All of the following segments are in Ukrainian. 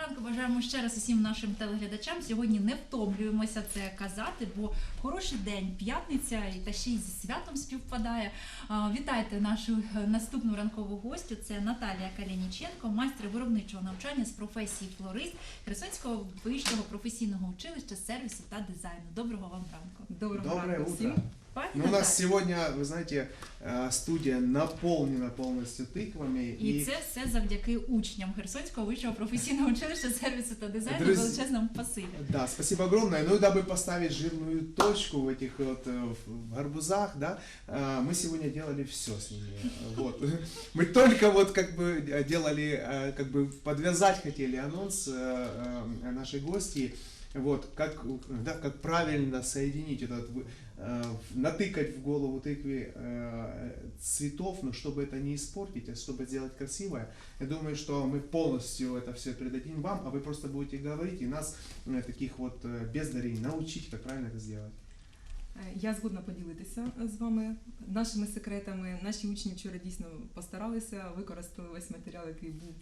ранку бажаємо ще раз усім нашим телеглядачам. Сьогодні не втомлюємося це казати, бо хороший день, п'ятниця і та ще й зі святом співпадає. Вітайте нашу е, наступну ранкову гостю. Це Наталія Калініченко, майстер виробничого навчання з професії флорист Херсонського вищого професійного училища сервісу та дизайну. Доброго вам ранку. Доброго Доброе ранку всім. Пані Ну, у нас Наталія, сегодня, вы знаете, э, студия наполнена полностью тыквами. І це все завдяки учням Херсонського вищого професійного училища сервісу та дизайну. Друзі- Величезному пасиві. Да, спасибо огромное. Ну и дабы поставить жирную точку в этих вот э, в гарбузах, да, э, мы сегодня делали все с ними. Э, Вот. Мы только вот как бы э, делали, э, как бы подвязать хотели анонс э, э, нашей гости. Вот, как, да, как правильно соединить этот, вы- э, натыкать в голову тыкве э, цветов, но чтобы это не испортить, а чтобы сделать красивое. Я думаю, что мы полностью это все передадим вам, а вы просто будете говорить и нас, э, таких вот э, бездарей, научить, как правильно это сделать. Е, Я згодна поділитися з вами нашими секретами. Наші учні вчора дійсно постаралися, використали весь матеріал, який був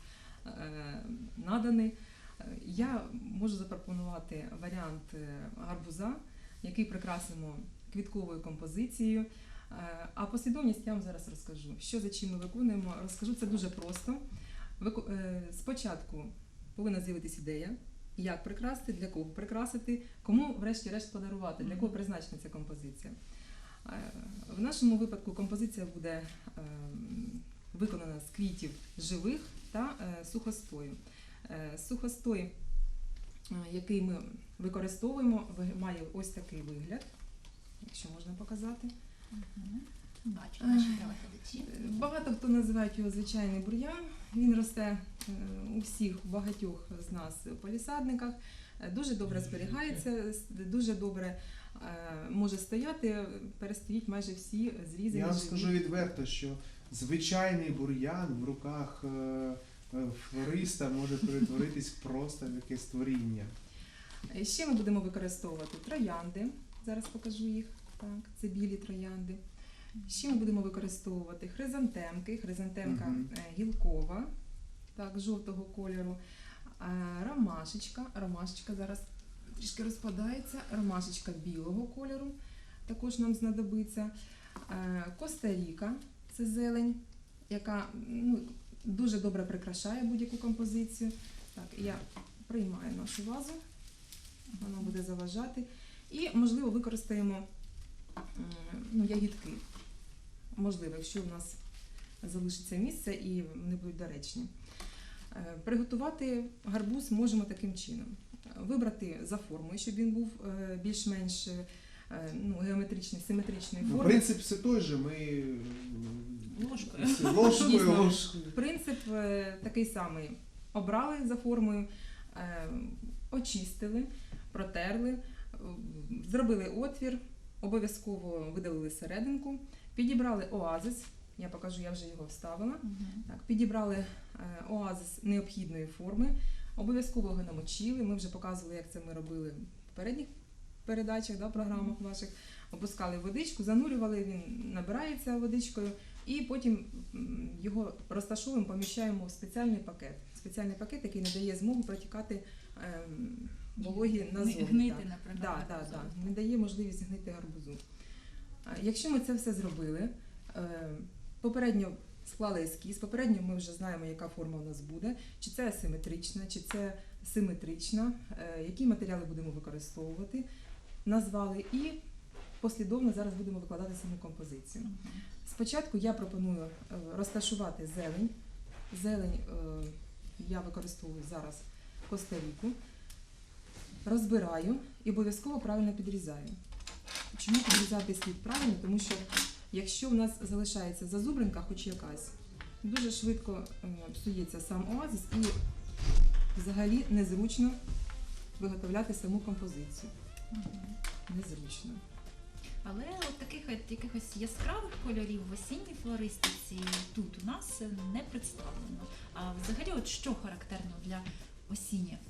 е, наданий. Е, Я можу запропонувати варіант е, гарбуза, який прикрасимо квітковою композицією. Е, А послідовність я вам зараз розкажу. Що за чим ми виконуємо? Розкажу це дуже просто. Е, Спочатку повинна з'явитись ідея, як прикрасити, для кого прикрасити, кому врешті-решт подарувати, для кого призначена ця композиція. Е, В нашому випадку композиція буде е, виконана з квітів живих та сухостою. Сухостой, який ми використовуємо, має ось такий вигляд, якщо можна показати. Бачу наші телеглядачі. Багато хто називають його звичайний бур'ян. Він росте е, у всіх у багатьох з нас у палісадниках. Е, Дуже добре зберігається, дуже добре е, може стояти, перестоїть майже всі зрізані. Я вам скажу відверто, що звичайний бур'ян в руках флориста може перетворитись просто в якесь творіння. Ще ми будемо використовувати троянди. Зараз покажу їх. Так, це білі троянди. Ще ми будемо використовувати хризантемки. Хризантемка е, гілкова, так, жовтого кольору. Ромашечка. Ромашечка зараз трішки розпадається. Ромашечка білого кольору також нам знадобиться. Коста-Ріка це зелень, яка ну, дуже добре прикрашає будь-яку композицію. Так, я приймаю нашу вазу, вона буде заважати. І, можливо, використаємо ну, ягідки. Можливо, якщо в нас залишиться місце і вони будуть доречні. Е, Приготувати гарбуз можемо таким чином: вибрати за формою, щоб він був е, більш-менш е, ну, геометричний, симетричної Ну, принцип все той же, ми Ложкою. Ложкою, Дійсно. ложкою. Принцип такий самий: обрали за формою, очистили, протерли, зробили отвір, обов'язково видалили серединку, підібрали оазис. Я покажу, я вже його вставила. Мгм. Так, підібрали е, оазис необхідної форми, обов'язково його намочили. Ми вже показували, як це ми робили в попередніх передачах, да, програмах ваших. Опускали водичку, занурювали, він набирається водичкою, і потім його розташовуємо, поміщаємо в спеціальний пакет. Спеціальний пакет, який не дає змогу протікати ем, вологі назовні. гнити, наприклад, Да, да, да. Не дає можливість гнити гарбузу. Якщо ми це все зробили, е, попередньо склали ескіз, попередньо ми вже знаємо, яка форма у нас буде, чи це асиметрична, чи це симетрична, е, які матеріали будемо використовувати, назвали і послідовно зараз будемо викладати саму композицію. Спочатку я пропоную е, розташувати зелень. Зелень я використовую зараз костаріку. Розбираю і обов'язково правильно підрізаю. Чому підрізати слід правильно? Тому що якщо в нас залишається зазубринка, хоч якась, дуже швидко е, псується сам оазис і взагалі незручно виготовляти саму композицію. Незручно. Але от таких от якихось яскравих кольорів в осінній флористиці тут у нас не представлено. А взагалі, от що характерно для флористики?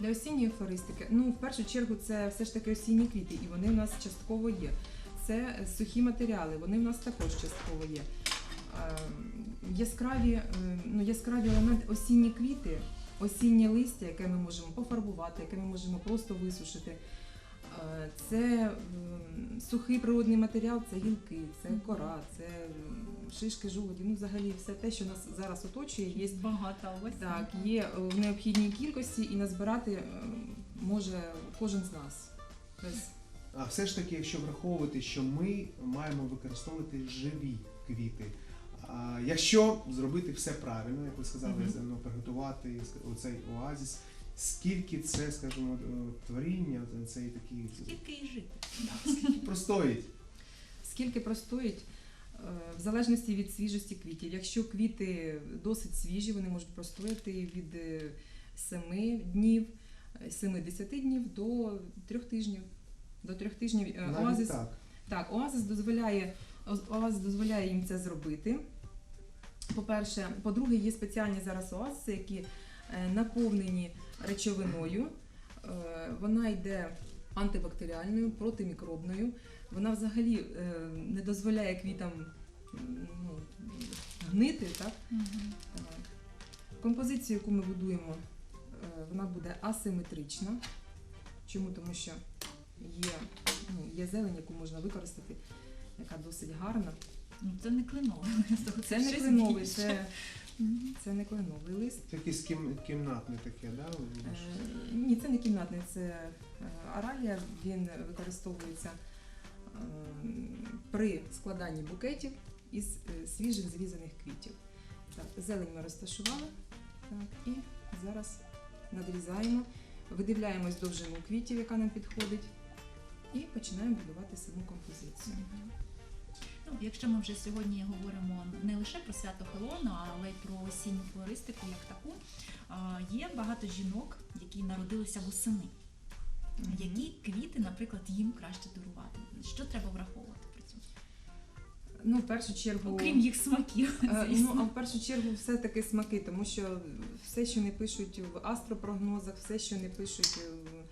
Для осінньої флористики, ну в першу чергу, це все ж таки осінні квіти, і вони в нас частково є. Це е, сухі матеріали, вони в нас також частково є. Е, Яскраві, е, ну, яскраві елемент осінні квіти осіннє листя, яке ми можемо пофарбувати, яке ми можемо просто висушити. Е, Це сухий природний матеріал, це гілки, це кора, це шишки жолуді. Ну, взагалі, все те, що нас зараз оточує, є, багато ось. так, є е, в необхідній кількості і назбирати е, може кожен з нас. А все ж таки, якщо враховувати, що ми маємо використовувати живі квіти. А якщо зробити все правильно, як ви сказали, Мгм. ну, приготувати оцей оазіс, скільки це, скажімо, е, творіння, цей такий Тільки і жити. скільки простоїть? Скільки простоїть? Е, В залежності від свіжості квітів. Якщо квіти досить свіжі, вони можуть простояти від 7 днів, е, 7-10 днів до 3 тижнів. До 3 тижнів Навіть оазис, так. так, оазис дозволяє, оазис дозволяє їм це зробити. По-перше, по-друге, є спеціальні зараз оазиси, які наповнені речовиною. Е, Вона йде антибактеріальною, протимікробною. Вона взагалі е, не дозволяє квітам ну, гнити. Так? Е, Композицію, яку ми будуємо, е, вона буде асиметрична. Чому? Тому що є, ну, є зелень, яку можна використати, яка досить гарна. Ну, це не кленове. Це не більше. це. Це не кленовий лист. Це якесь кім, кімнатне таке, да? Е, Ні, це не кімнатний, це е, аралія. Він використовується е, при складанні букетів із е, свіжих зрізаних квітів. Так, зелень ми розташували. Так, і зараз надрізаємо, видивляємось довжину квітів, яка нам підходить, і починаємо будувати саму композицію. Ну, якщо ми вже сьогодні говоримо не лише про свято Хеллоуіну, але й про осінню флористику як таку, є багато жінок, які народилися восени. Які квіти, наприклад, їм краще дарувати? Що треба враховувати при цьому? Ну, в першу чергу. Окрім їх смаків, Е, звісно. Ну, а в першу чергу все-таки смаки, тому що все, що не пишуть в астропрогнозах, все, що не пишуть в, е,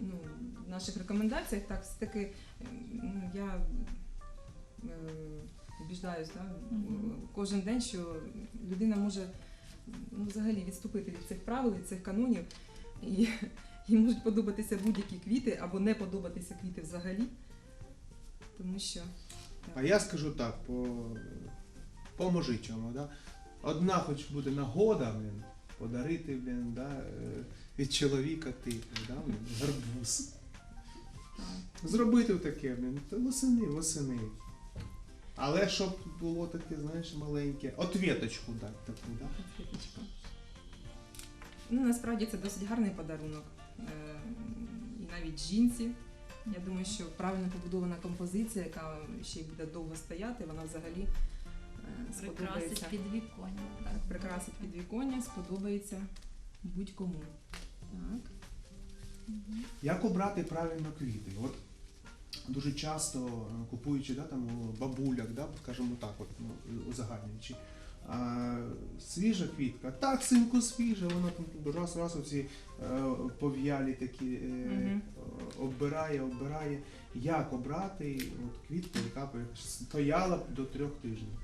ну, в наших рекомендаціях, так все-таки е, ну, я убіждаюсь да, кожен день, що людина може ну, взагалі відступити від цих правил, від цих канонів, і їй можуть подобатися будь-які квіти або не подобатися квіти взагалі. Тому що А я скажу так, по, по мужичому, да? Одна хоч буде нагода, блін, подарити, блін, да, е, від чоловіка типу, да, блін, гарбуз. Зробити таке, блін, то восени, восени. Але щоб було таке, знаєш, маленьке. Отвіточку дати таку, да? Квіточка. Ну, насправді це досить гарний подарунок. Е, І навіть жінці. Я думаю, що правильно побудована композиція, яка ще й буде довго стояти, вона взагалі е, Прикрасить підвіконня. Так, прикрасить підвіконня, сподобається будь-кому. Так. Як обрати правильно квіти? От дуже часто е, купуючи да, там, у бабуляк, да, скажімо так, от, ну, узагальнюючи, а, свіжа квітка, так, синку, свіжа, вона там раз раз оці е, пов'ялі такі е, оббирає, оббирає. Як обрати от, квітку, яка б стояла до трьох тижнів?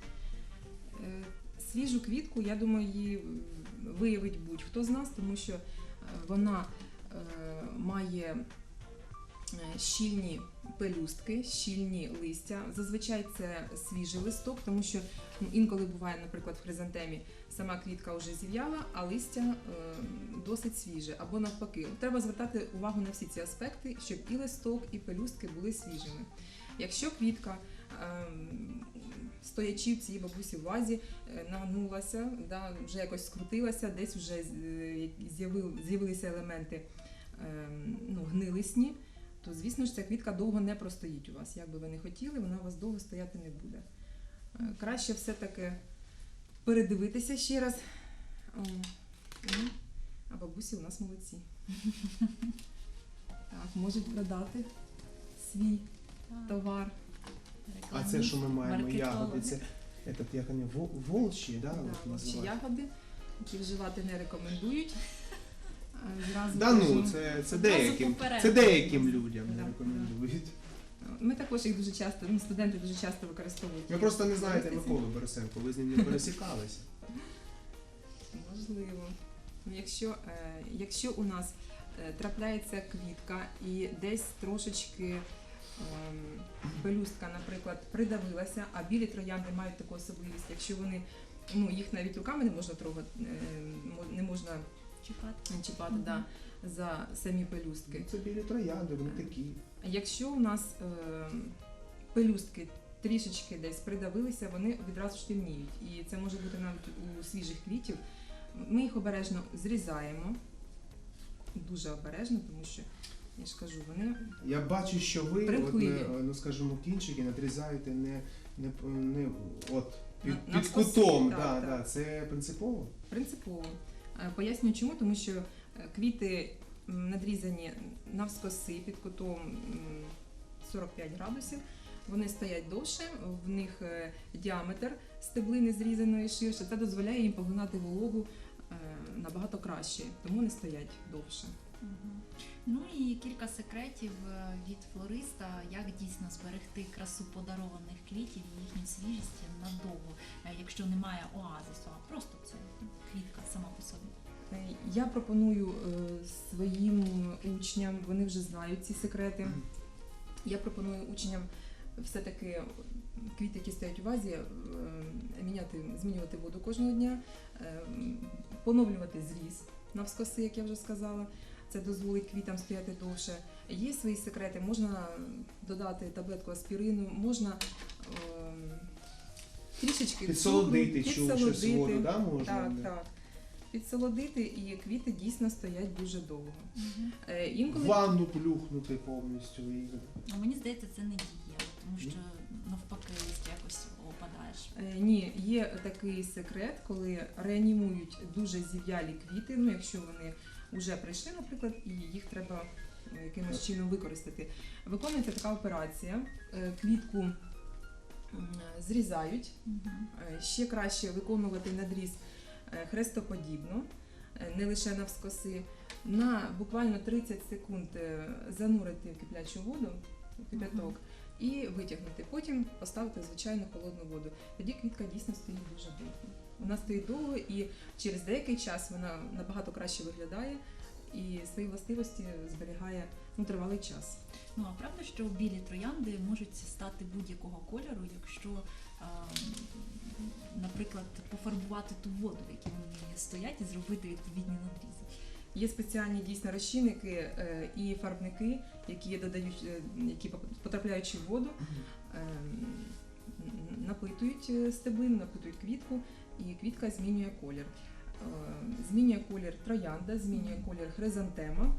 Е, Свіжу квітку, я думаю, її виявить будь-хто з нас, тому що е, вона е, має е, щільні пелюстки, щільні листя. Зазвичай це свіжий листок, тому що ну, інколи буває, наприклад, в хризантемі сама квітка вже зів'яла, а листя е, досить свіже. Або навпаки, треба звертати увагу на всі ці аспекти, щоб і листок, і пелюстки були свіжими. Якщо квітка ем, стоячи в цій бабусі в вазі, е, нагнулася, вже якось скрутилася, десь вже е, з'явилися елементи ем, ну, гнилисні, то звісно ж ця квітка довго не простоїть у вас. Як би ви не хотіли, вона у вас довго стояти не буде. Е, Краще все-таки передивитися ще раз. Ну, А бабусі у нас молодці. Так, можуть продати свій товар. А це, що ми маємо ягоди, це этот, як вони, волчі, да, Да, називають? ягоди, які вживати не рекомендують. Зразу Да ну, кажу, це, це Одразу деяким, попередити. це деяким людям не рекомендують. Ми також їх дуже часто, ну, студенти дуже часто використовують. Ви просто не знаєте. Миколу Борисенко, ви з ним не пересікалися. Можливо. Ну, Якщо, е, якщо у нас е, трапляється квітка і десь трошечки ем, пелюстка, наприклад, придавилася, а білі троянди мають таку особливість, якщо вони ну, їх навіть руками не можна трогати, е, мо- не можна Чекати. чіпати Мгм. да, за самі пелюстки. Це білі троянди, вони такі. Якщо у нас е, пелюстки трішечки десь придавилися, вони відразу ж темніють. І це може бути навіть у свіжих квітів. Ми їх обережно зрізаємо, дуже обережно, тому що я ж кажу, вони Я бачу, що ви, от, ну скажімо, кінчики надрізаєте не, не, не от, під, На- під кутом. так, да. Да, це принципово. принципово. Е, Пояснюю чому, тому що е, квіти надрізані навскоси під кутом 45 градусів. Вони стоять довше, в них е, діаметр стеблини зрізаної ширше. Це дозволяє їм поглинати вологу набагато краще, тому вони стоять довше. Ну і кілька секретів е, від флориста, як дійсно зберегти красу подарованих квітів і їхню свіжість надовго, е, якщо немає оазису, а просто це квітка сама по собі. Е, Я пропоную своїм учням, вони вже знають ці секрети. Я пропоную учням все-таки квіти, які стоять у вазі, міняти, змінювати воду кожного дня, поновлювати зріз навскоси, як я вже сказала. Це дозволить квітам стояти довше. Є свої секрети, можна додати таблетку аспірину, можна е, трішечки Підсолодити, цукру, чув, щось воду, да, можна? Так, Да. так. Підсолодити і квіти дійсно стоять дуже довго. Е, інколи Ванну плюхнути повністю. І... Ну, мені здається, це не дієво, тому що навпаки якось опадаєш. Е, Ні, є такий секрет, коли реанімують дуже зів'ялі квіти. Ну, якщо вони вже прийшли, наприклад, і їх треба е, якимось чином використати. Виконується така операція. Е, Квітку зрізають. Е, Ще краще виконувати надріз хрестоподібно, не лише навскоси. На буквально 30 секунд занурити в киплячу воду, в кипяток, і витягнути. Потім поставити в звичайну холодну воду. Тоді квітка дійсно стоїть дуже довго. Вона стоїть довго і через деякий час вона набагато краще виглядає і свої властивості зберігає ну, тривалий час. Ну а правда, що білі троянди можуть стати будь-якого кольору, якщо, а, наприклад, пофарбувати ту воду, в якій вони стоять, і зробити відповідні надрізи. Є спеціальні дійсно розчинники е, і фарбники, які додають, е, які поп- потрапляючи в воду, напитують е, стеблину, напитують квітку, і квітка змінює колір. Е, Змінює колір троянда, змінює колір хризантема.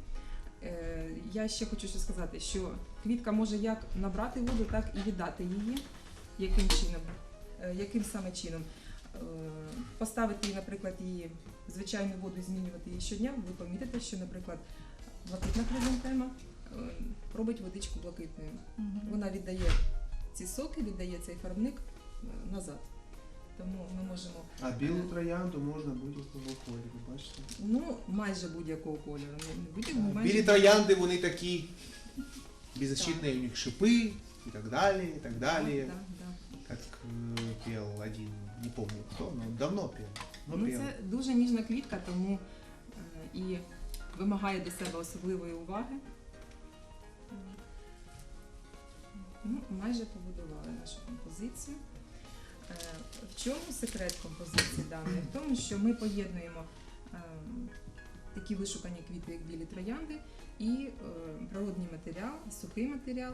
Е, Я ще хочу ще сказати, що квітка може як набрати воду, так і віддати її. Яким чином? Яким саме чином? Поставити, її, наприклад, її звичайну воду і змінювати її щодня, ви помітите, що, наприклад, блакитна хризантема робить водичку блакитною. Вона віддає ці соки, віддає цей фарбник назад. Тому ми можемо А білу троянду можна будь-якого кольору, бачите? ну майже будь-якого кольору. Будь-якого, майже Білі троянди, вони такі беззащитні, у них шипи і так далі, і так далі. Да, да. Как э, пел один, не помню кто, но давно пел. Ну, пел. це дуже ніжна квітка, тому е, і вимагає до себе особливої уваги. Ну, майже побудували нашу композицію. Е, В чому секрет композиції даної? В тому, що ми поєднуємо е, такі вишукані квіти, як білі троянди, і е, природний матеріал, сухий матеріал,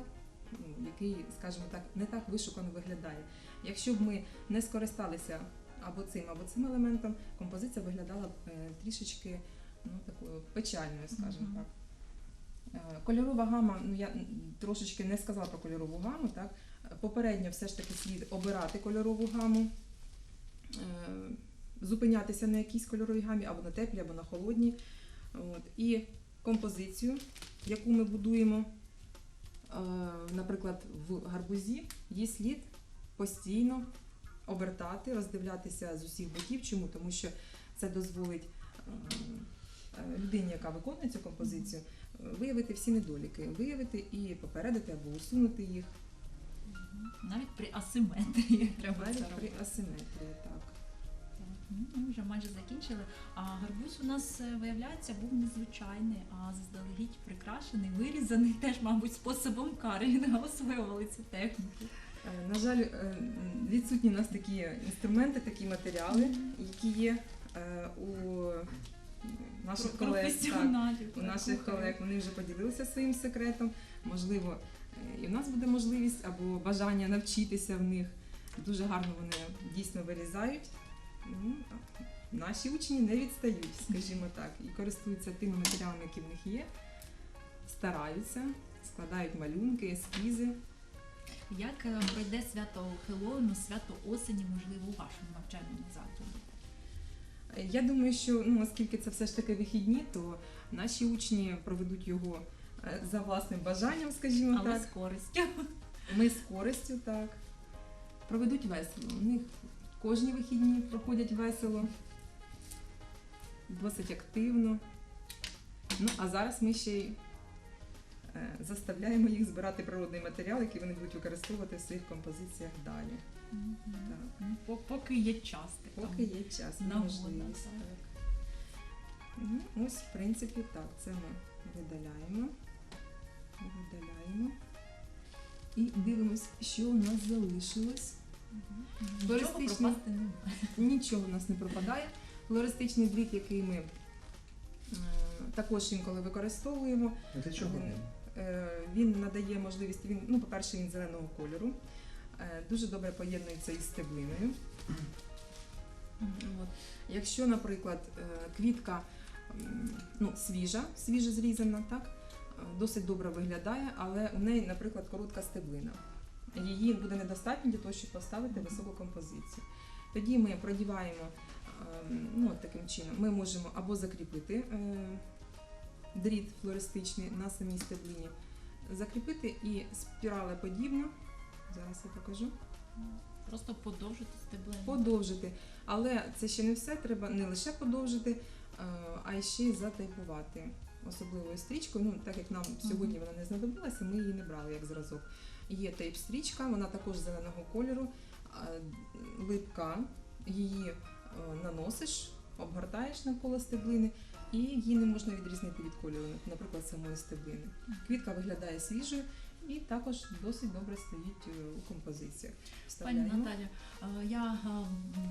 ну, який, скажімо так, не так вишукано виглядає. Якщо б ми не скористалися або цим, або цим елементом, композиція виглядала б трішечки ну, такою печальною, скажімо так. Кольорова гама, ну я трошечки не сказала про кольорову гаму, так? Попередньо все ж таки слід обирати кольорову гаму, е, зупинятися на якійсь кольоровій гамі, або на теплій, або на холодній. От. І композицію, яку ми будуємо, е, наприклад, в гарбузі, її слід постійно обертати, роздивлятися з усіх боків. Чому? Тому що це дозволить е, людині, яка виконує цю композицію, виявити всі недоліки, виявити і попередити або усунути їх Навіть при асиметрії треба це навіть при асиметрії. Так. Ну, Ми вже майже закінчили. А гарбуз у нас е, виявляється був незвичайний, а заздалегідь прикрашений, вирізаний теж, мабуть, способом карінга освоювали цю техніку. Е, На жаль, е, відсутні у нас такі інструменти, такі матеріали, які є е, у наших колег. Так, професіоналів. у наших колег вони вже поділилися своїм секретом. Можливо, і в нас буде можливість або бажання навчитися в них. Дуже гарно вони дійсно вирізають. Ну, Наші учні не відстають, скажімо так, і користуються тими матеріалами, які в них є, стараються, складають малюнки, ескізи. Як е, пройде свято Хеллоуіну, свято осені, можливо, у вашому навчальному закладі? Я думаю, що ну, оскільки це все ж таки вихідні, то наші учні проведуть його за власним бажанням, скажімо Але так. з користю. Ми з користю, так. Проведуть весело. У них кожні вихідні проходять весело, досить активно. Ну, а зараз ми ще й е, заставляємо їх збирати природний матеріал, який вони будуть використовувати в своїх композиціях далі. Мгм. Так. Ну, Поки є час. Поки є час можливість. Ну, ось, в принципі, так, це ми видаляємо. Видаляємо. І дивимось, що у нас залишилось. Мгм. Нічого у нас не пропадає. Флористичний дріт, який ми е, також інколи використовуємо, Это чого? Мгм. е, він надає можливість, він, ну, по-перше, він зеленого кольору, е, дуже добре поєднується із стеблиною. От. Якщо, наприклад, е, квітка ну, свіжа, свіже зрізана, так, е, досить добре виглядає, але у неї, наприклад, коротка стеблина. Її буде недостатньо для того, щоб поставити високу композицію. Тоді ми продіваємо ем, ну, таким чином. Ми можемо або закріпити е, дріт флористичний на самій стеблині, закріпити і спіралеподібно, зараз я покажу, Просто подовжити стеблину. подовжити. Але це ще не все, треба не лише подовжити, е, а ще й затайпувати особливою стрічкою. Ну, так як нам сьогодні вона не знадобилася, ми її не брали як зразок. Є тейп-стрічка, вона також зеленого кольору, липка, її е, наносиш, обгортаєш навколо стеблини, і її не можна відрізнити від кольору, наприклад, самої стеблини. Квітка виглядає свіжою і також досить добре стоїть е, у композиціях. Пані. Наталя, е, я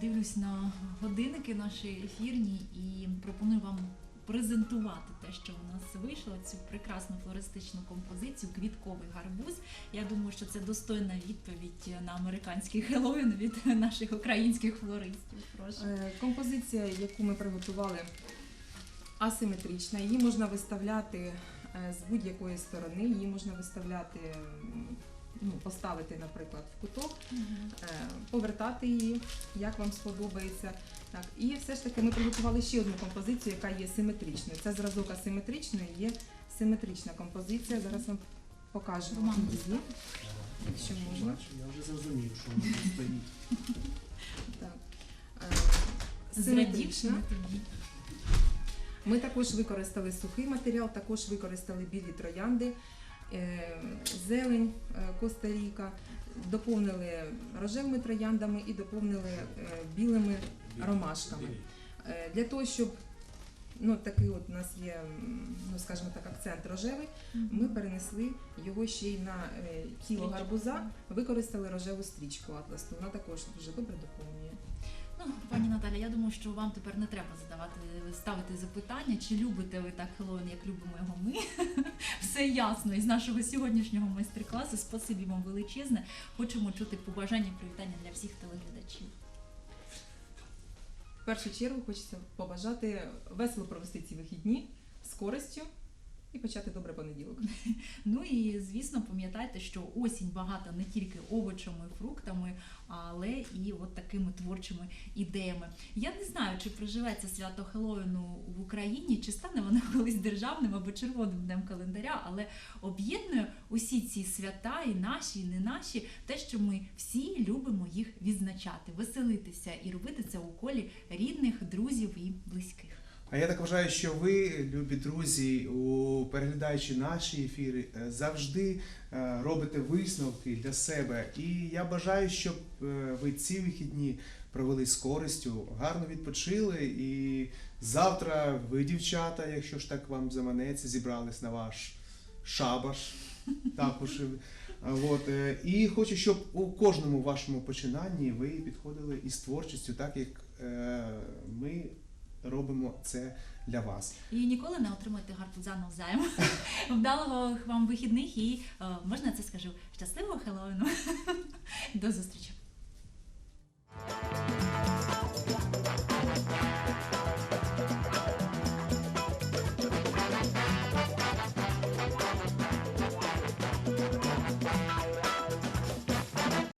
дивлюсь на годинники наші ефірні і пропоную вам презентувати те, що у нас вийшло, цю прекрасну флористичну композицію, квітковий гарбуз. Я думаю, що це достойна відповідь на американський Хеллоуін від наших українських флористів. Прошу. Е, Композиція, яку ми приготували, асиметрична. Її можна виставляти е, з будь-якої сторони, її можна виставляти, ну, поставити, наприклад, в куток, е, повертати її, як вам сподобається. Так, і все ж таки ми приготували ще одну композицію, яка є симетричною. Це зразок асиметричної, є симетрична композиція. Зараз вам покажу Роман, її, якщо можна. Я вже зрозумів, що воно стоїть. Так. Е, Симетрична. Ми також використали сухий матеріал, також використали білі троянди, зелень е, Коста-Ріка, доповнили рожевими трояндами і доповнили е, білими ромашками. Е, Для того, щоб ну, такий от у нас є, ну скажімо так, акцент рожевий, ми перенесли його ще й на е, тіло гарбуза, використали рожеву стрічку атласну. Вона також дуже добре доповнює. Ну, пані Наталя, я думаю, що вам тепер не треба задавати ставити запитання, чи любите ви так Хеллоуін, як любимо його ми. Все ясно із нашого сьогоднішнього майстер-класу. Спасибі вам величезне. Хочемо чути побажання і привітання для всіх телеглядачів. В першу чергу хочеться побажати весело провести ці вихідні з користю і почати добре понеділок. Ну і звісно, пам'ятайте, що осінь багата не тільки овочами, фруктами, але і от такими творчими ідеями. Я не знаю, чи проживеться свято Хеллоуіну в Україні, чи стане воно колись державним або червоним днем календаря, але об'єднує усі ці свята, і наші, і не наші, те, що ми всі любимо їх відзначати, веселитися і робити це у колі рідних, друзів і близьких. А я так вважаю, що ви, любі друзі, у переглядаючи наші ефіри, е, завжди е, робите висновки для себе. І я бажаю, щоб е, ви ці вихідні провели з користю, гарно відпочили. І завтра ви, дівчата, якщо ж так вам заманеться, зібрались на ваш шабаш. Також. От, і хочу, щоб у кожному вашому починанні ви підходили із творчістю, так як ми робимо це для вас. І ніколи не отримуйте гарбуза навзаєм. Вдалого вам вихідних і е, можна це скажу щасливого Хеллоуіну. До зустрічі.